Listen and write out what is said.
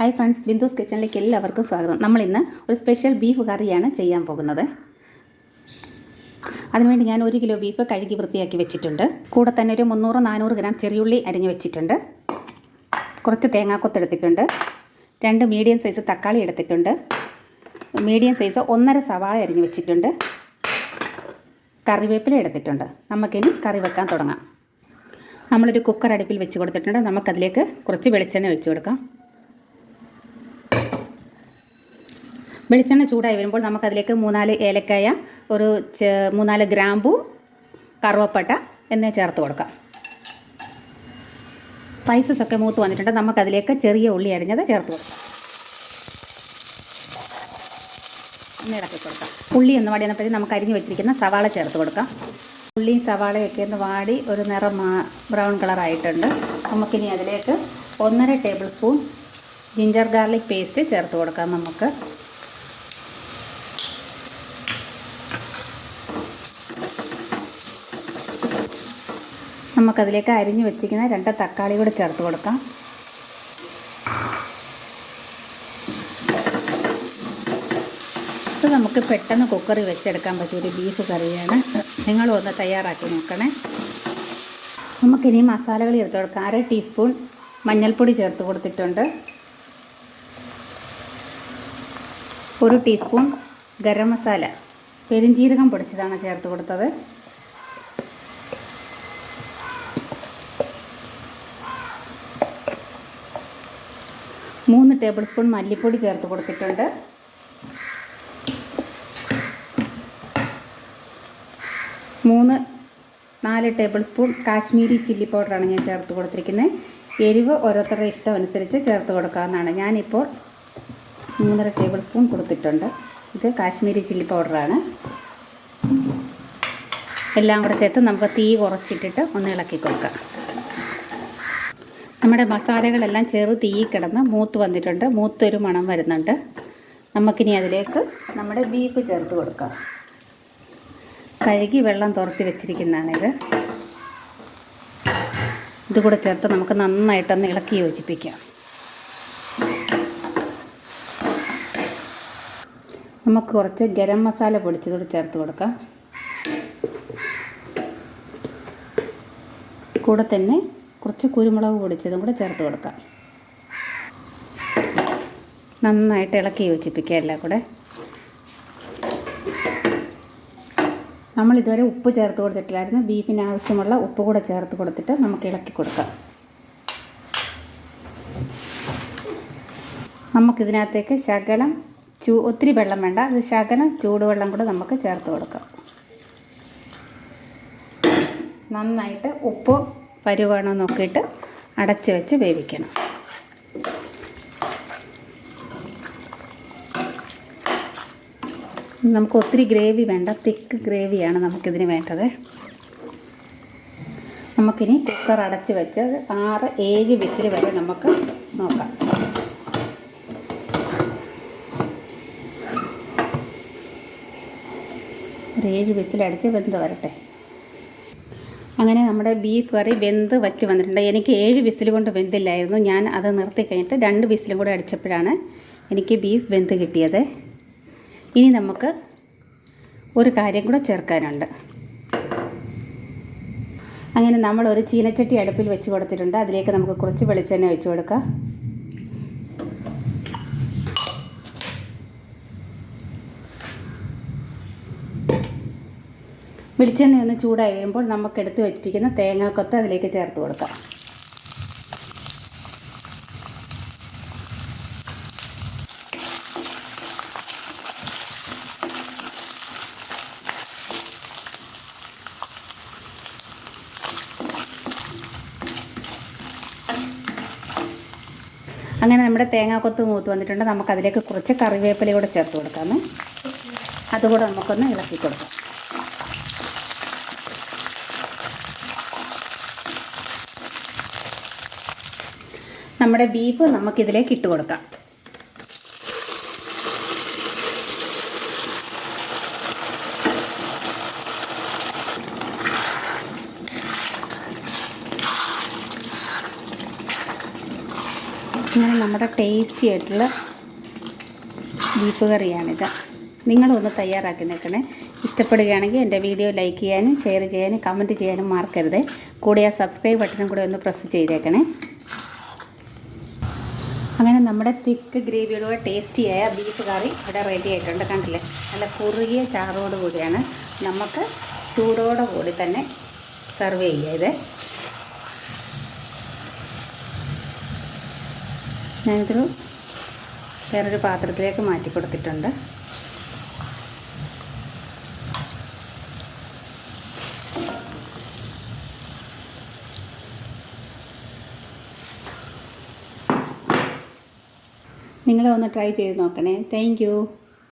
Hi friends ബിന്ദുസ് കിച്ചണിലേക്ക് എല്ലാവർക്കും സ്വാഗതം. നമ്മൾ ഇന്ന് ഒരു സ്പെഷ്യൽ ബീഫ് കറിയാണ് ചെയ്യാൻ പോകുന്നത്. അതിനുവേണ്ടി ഞാൻ ഒരു കിലോ ബീഫ് കഴുകി വൃത്തിയാക്കി വെച്ചിട്ടുണ്ട്. കൂടെ തന്നെ ഒരു മുന്നൂറ് നാനൂറ് ഗ്രാം ചെറിയുള്ളി അരിഞ്ഞു വെച്ചിട്ടുണ്ട്. കുറച്ച് തേങ്ങാക്കൊത്ത് എടുത്തിട്ടുണ്ട്. രണ്ട് മീഡിയം സൈസ് തക്കാളി എടുത്തിട്ടുണ്ട്. മീഡിയം സൈസ് ഒന്നര സവാള അരിഞ്ഞു വെച്ചിട്ടുണ്ട്. കറിവേപ്പില എടുത്തിട്ടുണ്ട്. നമുക്കിനി കറി വെക്കാൻ തുടങ്ങാം. നമ്മളൊരു കുക്കർ അടുപ്പിൽ വെച്ച് കൊടുത്തിട്ടുണ്ട്. നമുക്കതിലേക്ക് കുറച്ച് വെളിച്ചെണ്ണ ഒഴിച്ചു കൊടുക്കാം. വെളിച്ചെണ്ണ ചൂടായി വരുമ്പോൾ നമുക്കതിലേക്ക് മൂന്നാൽ ഏലക്കായ ഒരു മൂന്നാൽ ഗ്രാമ്പു കറുവപ്പട്ട എന്നിവ ചേർത്ത് കൊടുക്കാം. സ്പൈസസ് ഒക്കെ മൂത്ത് വന്നിട്ടുണ്ട്. നമുക്കതിലേക്ക് ചെറിയ ഉള്ളി അരിഞ്ഞത് ചേർത്ത് കൊടുക്കാം. ഇളക്കി കൊടുക്കാം. ഉള്ളി ഒന്ന് വാടിയപ്പോഴത്തേക്കും നമുക്ക് അരിഞ്ഞ് വെച്ചിരിക്കുന്ന സവാള ചേർത്ത് കൊടുക്കാം. ഉള്ളിയും സവാളയൊക്കെ ഒന്ന് വാടി ഒരു നിറം ബ്രൗൺ കളറായിട്ടുണ്ട്. നമുക്കിനി അതിലേക്ക് ഒന്നര table spoon ginger garlic paste ചേർത്ത് കൊടുക്കാം നമുക്ക്. നമുക്കതിലേക്ക് അരിഞ്ഞു വെച്ചിരിക്കുന്ന രണ്ട് തക്കാളി കൂടി ചേർത്ത് കൊടുക്കാം. ഇത് നമുക്ക് പെട്ടെന്ന് കുക്കറിൽ വെച്ചെടുക്കാൻ പറ്റിയ ഒരു ബീഫ് കറിയാണ്. നിങ്ങളും ഒന്ന് തയ്യാറാക്കി നോക്കണേ. നമുക്കിനി മസാലകൾ ചേർത്ത് കൊടുക്കാം. അര ടീസ്പൂൺ മഞ്ഞൾപ്പൊടി ചേർത്ത് കൊടുത്തിട്ടുണ്ട്. ഒരു ടീസ്പൂൺ ഗരം മസാല. പെരിഞ്ജീരകം പൊടിച്ചതാണ് ചേർത്ത് കൊടുത്തത്. മൂന്ന് ടേബിൾ സ്പൂൺ മല്ലിപ്പൊടി ചേർത്ത് കൊടുത്തിട്ടുണ്ട്. മൂന്ന് നാല് ടേബിൾ സ്പൂൺ കാശ്മീരി ചില്ലി പൗഡറാണ് ഞാൻ ചേർത്ത് കൊടുത്തിരിക്കുന്നത് എരിവ് ഓരോരുത്തരുടെ ഇഷ്ടം അനുസരിച്ച് ചേർത്ത് കൊടുക്കാവുന്നതാണ്. ഞാനിപ്പോൾ മൂന്നര ടേബിൾ സ്പൂൺ കൊടുത്തിട്ടുണ്ട്. ഇത് കാശ്മീരി ചില്ലി പൗഡറാണ്. എല്ലാം കൂടെ ചേർത്ത് നമുക്ക് തീ കുറച്ചിട്ടിട്ട് ഒന്ന് ഇളക്കി കൊടുക്കാം. നമ്മുടെ മസാലകളെല്ലാം ചെറു തീ കിടന്ന് മൂത്ത് വന്നിട്ടുണ്ട്. മൂത്തൊരു മണം വരുന്നുണ്ട്. നമുക്കിനി അതിലേക്ക് നമ്മുടെ ബീഫ് ചേർത്ത് കൊടുക്കാം. കഴുകി വെള്ളം തുറത്തി വെച്ചിരിക്കുന്നതാണിത്. ഇത് കൂടെ ചേർത്ത് നമുക്ക് നന്നായിട്ടൊന്ന് ഇളക്കി യോജിപ്പിക്കാം. നമുക്ക് കുറച്ച് ഗരം മസാല പൊടിച്ചതൂടെ ചേർത്ത് കൊടുക്കാം. കൂടെ തന്നെ കുറച്ച് കുരുമുളക് പൊടിച്ചതും കൂടെ ചേർത്ത് കൊടുക്കാം. നന്നായിട്ട് ഇളക്കി യോജിപ്പിക്കുക എല്ലാം കൂടെ. നമ്മൾ ഇതുവരെ ഉപ്പ് ചേർത്ത് കൊടുത്തിട്ടില്ലായിരുന്നു. ബീഫിന് ആവശ്യമുള്ള ഉപ്പ് കൂടെ ചേർത്ത് കൊടുത്തിട്ട് നമുക്ക് ഇളക്കി കൊടുക്കാം. നമുക്കിതിനകത്തേക്ക് ശകലം ചൂ ഒത്തിരി വെള്ളം വേണ്ട. അത് ശകലം ചൂടുവെള്ളം കൂടെ നമുക്ക് ചേർത്ത് കൊടുക്കാം. നന്നായിട്ട് ഉപ്പ് പരുവാണോ നോക്കിയിട്ട് അടച്ച് വെച്ച് വേവിക്കണം. നമുക്ക് ഒത്തിരി ഗ്രേവി വേണ്ട തിക്ക് ഗ്രേവിയാണ് നമുക്കിതിന് വേണ്ടത്. നമുക്കിനി കുക്കർ അടച്ച് വെച്ച് ആറ് ഏഴ് വിസിൽ വരെ നമുക്ക് നോക്കാം. ഒരു ഏഴ് വിസിലടിച്ച് വെന്ത് വരട്ടെ. അങ്ങനെ നമ്മുടെ ബീഫ് കറി വെന്ത് വറ്റി വന്നിട്ടുണ്ട്. എനിക്ക് ഏഴ് വിസിൽ കൊണ്ട് വെന്തില്ലായിരുന്നു. ഞാൻ അത് നിർത്തി കഴിഞ്ഞിട്ട് രണ്ട് വിസിലും കൂടെ അടിച്ചപ്പോഴാണ് എനിക്ക് ബീഫ് വെന്ത് കിട്ടിയത്. ഇനി നമുക്ക് ഒരു കാര്യം കൂടെ ചേർക്കാനുണ്ട്. അങ്ങനെ നമ്മളൊരു ചീനച്ചട്ടി അടുപ്പിൽ വെച്ച് കൊടുത്തിട്ടുണ്ട്. അതിലേക്ക് നമുക്ക് കുറച്ച് വെളിച്ചെണ്ണ ഒഴിച്ചു കൊടുക്കാം. വെളിച്ചെണ്ണ ഒന്ന് ചൂടായി വരുമ്പോൾ നമുക്ക് എടുത്ത് വെച്ചിരിക്കുന്ന തേങ്ങാക്കൊത്ത് അതിലേക്ക് ചേർത്ത് കൊടുക്കാം. അങ്ങനെ നമ്മുടെ തേങ്ങാക്കൊത്ത് മൂത്ത് വന്നിട്ടുണ്ട്. നമുക്കതിലേക്ക് കുറച്ച് കറിവേപ്പില കൂടെ ചേർത്ത് കൊടുക്കാമേ. അതുകൂടെ നമുക്കൊന്ന് ഇളക്കി കൊടുക്കാം. നമ്മുടെ ബീഫ് നമുക്കിതിലേക്ക് ഇട്ട് കൊടുക്കാം. ഇങ്ങനെ നമ്മുടെ ടേസ്റ്റി ആയിട്ടുള്ള ബീഫ് കറിയാണിത്. നിങ്ങളൊന്ന് തയ്യാറാക്കി നിൽക്കണേ. ഇഷ്ടപ്പെടുകയാണെങ്കിൽ എന്റെ വീഡിയോ ലൈക്ക് ചെയ്യാനും ഷെയർ ചെയ്യാനും കമന്റ് ചെയ്യാനും മറക്കരുത്. കൂടെ ആ സബ്സ്ക്രൈബ് ബട്ടണും കൂടെ ഒന്ന് പ്രസ് ചെയ്തേക്കണേ. അങ്ങനെ നമ്മുടെ തിക്ക് ഗ്രേവിയോടുകൂടെ ടേസ്റ്റിയായ ബീഫ് കറി ഇവിടെ റെഡി ആയിട്ടുണ്ട്. കണ്ടില്ലേ? നല്ല കുറുകിയ ചാറോട് കൂടിയാണ് നമുക്ക് ചൂടോടെ കൂടി തന്നെ സെർവ് ചെയ്യുക ഇത്. ഞാനിതൊരു വേറൊരു പാത്രത്തിലേക്ക് മാറ്റി കൊടുത്തിട്ടുണ്ട്. നിങ്ങളൊന്ന് ട്രൈ ചെയ്ത് നോക്കണേ. താങ്ക്